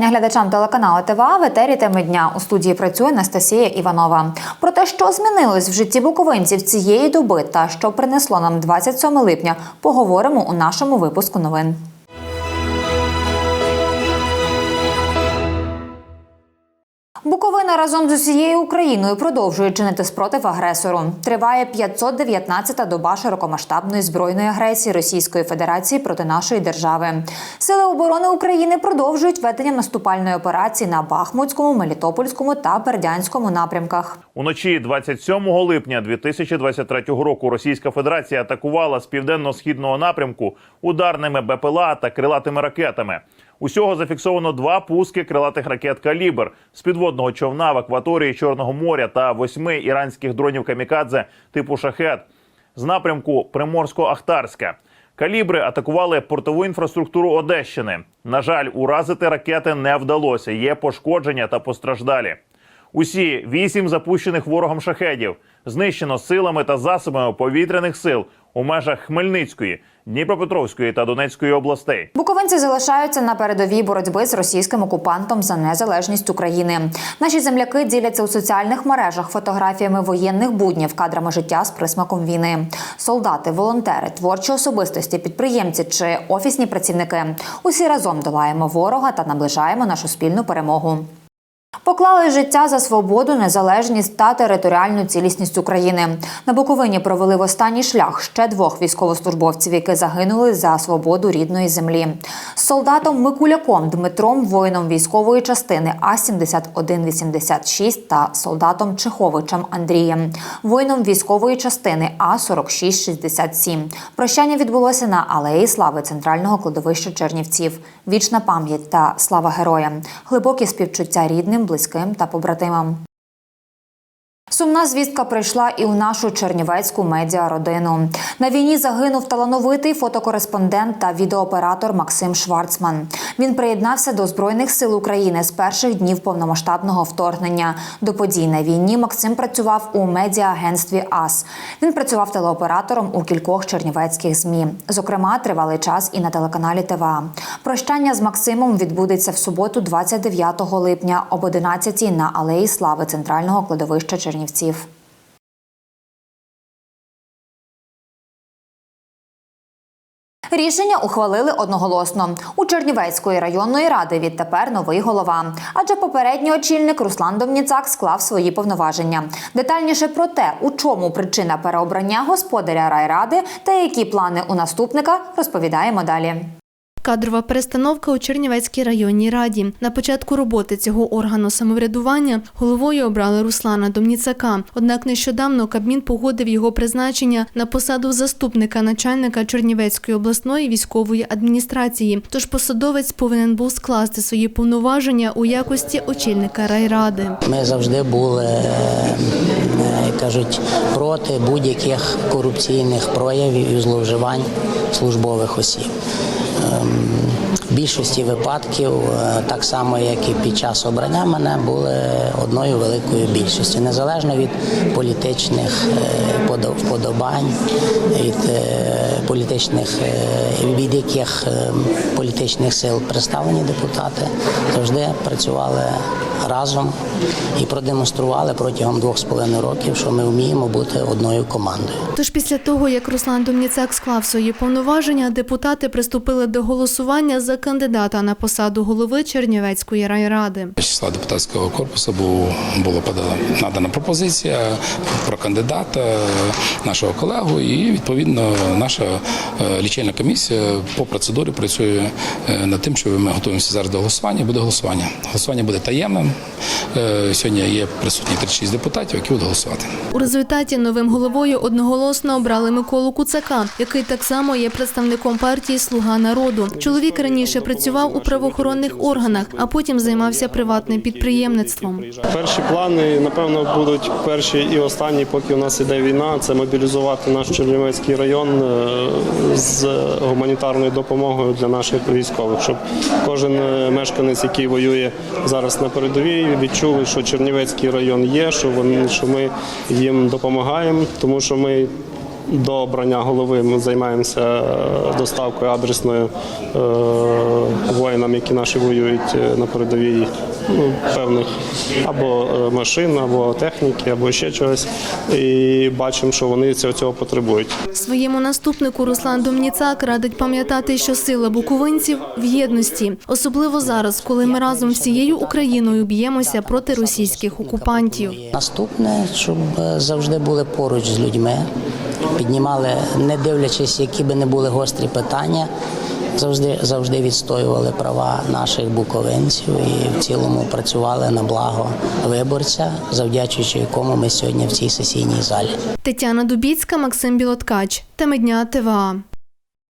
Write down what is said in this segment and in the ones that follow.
Вітання глядачам телеканалу ТВА в етері теми дня. У студії працює Анастасія Іванова. Про те, що змінилось в житті буковинців цієї доби та що принесло нам 27 липня, поговоримо у нашому випуску новин. Буковина разом з усією Україною продовжує чинити спротив агресору. Триває 519-та доба широкомасштабної збройної агресії Російської Федерації проти нашої держави. Сили оборони України продовжують ведення наступальної операції на Бахмутському, Мелітопольському та Бердянському напрямках. Уночі 27 липня 2023 року Російська Федерація атакувала з південно-східного напрямку ударними БПЛА та крилатими ракетами. Усього зафіксовано два пуски крилатих ракет «Калібр» з підводного човна в акваторії Чорного моря та восьми іранських дронів камікадзе типу шахет з напрямку Приморсько-Ахтарська. Калібри атакували портову інфраструктуру Одещини. На жаль, уразити ракети не вдалося. Є пошкодження та постраждалі. Усі вісім запущених ворогом шахедів знищено силами та засобами повітряних сил у межах Хмельницької, Дніпропетровської та Донецької областей. Буковинці залишаються на передовій боротьби з російським окупантом за незалежність України. Наші земляки діляться у соціальних мережах фотографіями воєнних буднів, кадрами життя з присмаком війни. Солдати, волонтери, творчі особистості, підприємці чи офісні працівники. Усі разом долаємо ворога та наближаємо нашу спільну перемогу. Поклали життя за свободу, незалежність та територіальну цілісність України. На Буковині провели в останній шлях ще двох військовослужбовців, які загинули за свободу рідної землі. Солдатом Микуляком Дмитром, воїном військової частини А 7186 та солдатом Чеховичем Андрієм, воїном військової частини А 4667 Прощання відбулося на алеї слави центрального кладовища Чернівців. Вічна пам'ять та слава героям, глибокі співчуття рідним, близьким та побратимам. Сумна звістка прийшла і у нашу чернівецьку медіародину. На війні загинув талановитий фотокореспондент та відеооператор Максим Шварцман. Він приєднався до збройних сил України з перших днів повномасштабного вторгнення. До подій на війні Максим працював у медіаагентстві АС. Він працював телеоператором у кількох чернівецьких змі. Зокрема, тривалий час і на телеканалі ТВА. Прощання з Максимом відбудеться в суботу, 29 липня об 11 на алеї слави центрального кладовища Чернівців. Рішення ухвалили одноголосно. У Чернівецької районної ради відтепер новий голова. Адже попередній очільник Руслан Домніцак склав свої повноваження. Детальніше про те, у чому причина переобрання господаря райради та які плани у наступника, розповідаємо далі. Кадрова перестановка у Чернівецькій районній раді. На початку роботи цього органу самоврядування головою обрали Руслана Домніцака. Однак нещодавно Кабмін погодив його призначення на посаду заступника начальника Чернівецької обласної військової адміністрації. Тож посадовець повинен був скласти свої повноваження у якості очільника райради. Ми завжди були, е, кажуть, проти будь-яких корупційних проявів і зловживань службових осіб. Ем, В більшості випадків, е, так само як і під час обрання мене, були одною великою більшістю, незалежно від політичних е, вподобань, від е, політичних від яких політичних сил представлені депутати, завжди працювали разом і продемонстрували протягом двох з половиною років, що ми вміємо бути одною командою. Тож після того, як Руслан Домніцак склав свої повноваження, депутати приступили до голосування за кандидата на посаду голови Чернівецької райради. З числа депутатського корпусу було надана пропозиція про кандидата нашого колегу, і відповідно наша е, лічильна комісія по процедурі працює е, над тим, що ми готуємося зараз до голосування. Буде голосування. Голосування буде таємним. Е, Сьогодні є присутні 36 депутатів, які будуть голосувати. У результаті новим головою одноголосно обрали Миколу Куцака, який так само є представником партії Слуга народу. Чоловік раніше працював у правоохоронних органах, а потім займався приватним підприємництвом. Перші плани, напевно, будуть перші і останні, поки у нас іде війна. Це мобілізувати наш Чернівецький район е, з гуманітарною допомогою для наших військових, щоб кожен е, мешканець, який воює зараз на передовій, відчув, що Чернівецький район є, що вони що ми їм допомагаємо, тому що ми до обрання голови ми займаємося е, доставкою адресною е, воїнам, які наші воюють е, на передовій ну, певних або машин, або техніки, або ще чогось. І бачимо, що вони цього, цього потребують. Своєму наступнику Руслан Домніцак радить пам'ятати, що сила буковинців в єдності, особливо зараз, коли ми разом всією Україною б'ємося проти російських окупантів. Наступне, щоб завжди були поруч з людьми, піднімали, не дивлячись, які би не були гострі питання, завжди, завжди відстоювали права наших буковинців і в цілому працювали на благо виборця, завдячуючи якому ми сьогодні в цій сесійній залі. Тетяна Дубіцька, Максим Білоткач. Теми дня ТВА.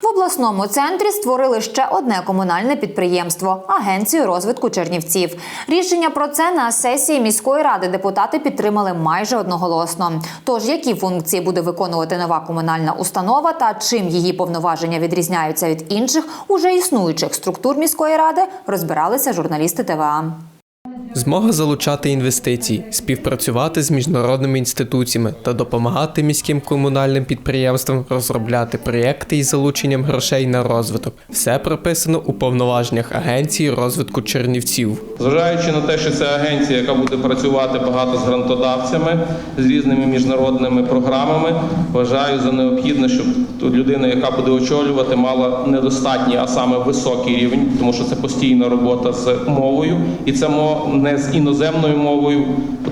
В обласному центрі створили ще одне комунальне підприємство агенцію розвитку Чернівців. Рішення про це на сесії міської ради депутати підтримали майже одноголосно. Тож які функції буде виконувати нова комунальна установа та чим її повноваження відрізняються від інших уже існуючих структур міської ради, розбиралися журналісти ТВА. Змога залучати інвестиції, співпрацювати з міжнародними інституціями та допомагати міським комунальним підприємствам розробляти проєкти із залученням грошей на розвиток. Все прописано у повноваженнях Агенції розвитку Чернівців. Зважаючи на те, що це агенція, яка буде працювати багато з грантодавцями, з різними міжнародними програмами, вважаю за необхідне, щоб людина, яка буде очолювати, мала недостатній, а саме високий рівень, тому що це постійна робота з мовою, і це мо- не з іноземною мовою,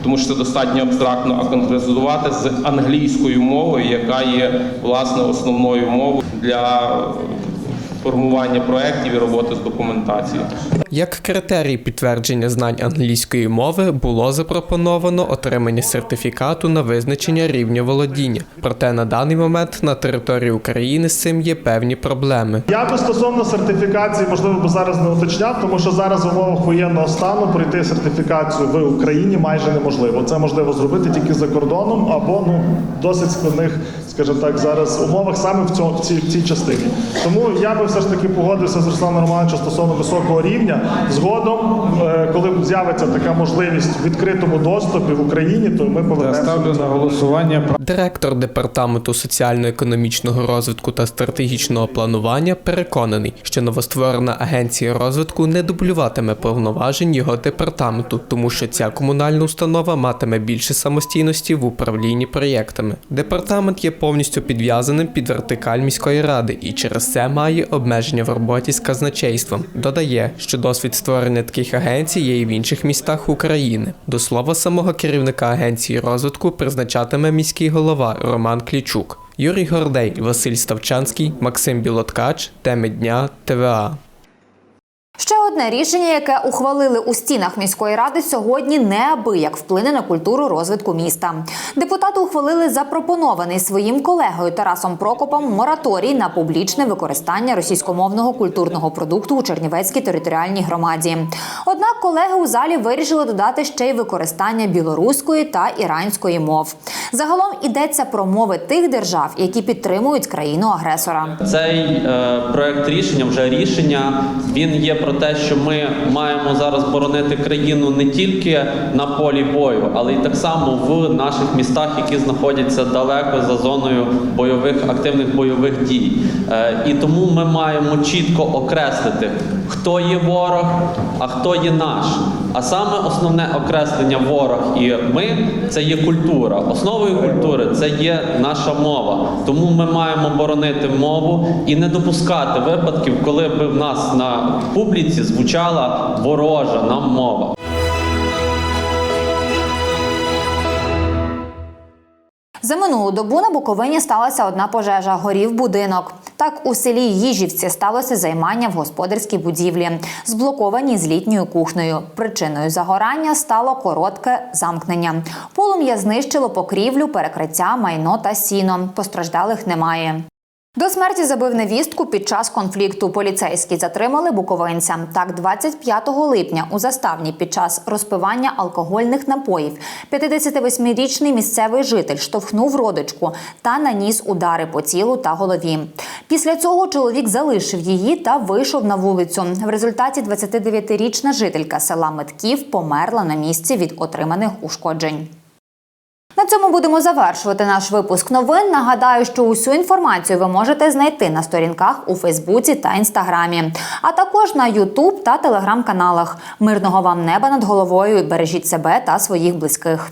тому що достатньо абстрактно, а конкретизувати з англійською мовою, яка є власне основною мовою для формування проєктів і роботи з документацією. Як критерій підтвердження знань англійської мови було запропоновано отримання сертифікату на визначення рівня володіння. Проте на даний момент на території України з цим є певні проблеми. Я би стосовно сертифікації, можливо, би зараз не уточняв, тому що зараз в умовах воєнного стану пройти сертифікацію в Україні майже неможливо. Це можливо зробити тільки за кордоном або ну досить складних, скажімо так, зараз умовах саме в цьому в цій, в цій частині. Тому я би все ж таки погодився з Русланом Романовичем стосовно високого рівня. Згодом, е, коли з'явиться така можливість в відкритому доступі в Україні, то ми повернемося. Ставлю на голосування Директор департаменту соціально-економічного розвитку та стратегічного планування переконаний, що новостворена агенція розвитку не дублюватиме повноважень його департаменту, тому що ця комунальна установа матиме більше самостійності в управлінні проєктами. Департамент є повністю підв'язаним під вертикаль міської ради і через це має обмеження в роботі з казначейством. Додає, що досвід створення таких агенцій є і в інших містах України. До слова, самого керівника агенції розвитку призначатиме міський голова Роман Клічук. Юрій Гордей, Василь Ставчанський, Максим Білоткач, теми дня ТВА. Ще одне рішення, яке ухвалили у стінах міської ради сьогодні, неабияк вплине на культуру розвитку міста. Депутати ухвалили запропонований своїм колегою Тарасом Прокопом мораторій на публічне використання російськомовного культурного продукту у Чернівецькій територіальній громаді. Однак колеги у залі вирішили додати ще й використання білоруської та іранської мов. Загалом йдеться про мови тих держав, які підтримують країну агресора. Цей е, проект рішення, вже рішення, він є про те, що ми маємо зараз боронити країну не тільки на полі бою, але й так само в наших містах, які знаходяться далеко за зоною бойових активних бойових дій. Е, і тому ми маємо чітко окреслити, хто є ворог, а хто є наш. А саме основне окреслення ворог і ми це є культура. Основою культури це є наша мова. Тому ми маємо боронити мову і не допускати випадків, коли б в нас на публіці звучала ворожа нам мова. За минулу добу на Буковині сталася одна пожежа. Горів будинок. Так у селі Їжівці сталося займання в господарській будівлі, зблокованій з літньою кухнею. Причиною загорання стало коротке замкнення. Полум'я знищило покрівлю, перекриття, майно та сіно. Постраждалих немає. До смерті забив невістку під час конфлікту. Поліцейські затримали буковинця. Так, 25 липня у заставні під час розпивання алкогольних напоїв 58-річний місцевий житель штовхнув родичку та наніс удари по тілу та голові. Після цього чоловік залишив її та вийшов на вулицю. В результаті 29-річна жителька села Метків померла на місці від отриманих ушкоджень. На цьому будемо завершувати наш випуск новин. Нагадаю, що усю інформацію ви можете знайти на сторінках у Фейсбуці та Інстаграмі, а також на Ютуб та телеграм-каналах. Мирного вам неба над головою. Бережіть себе та своїх близьких.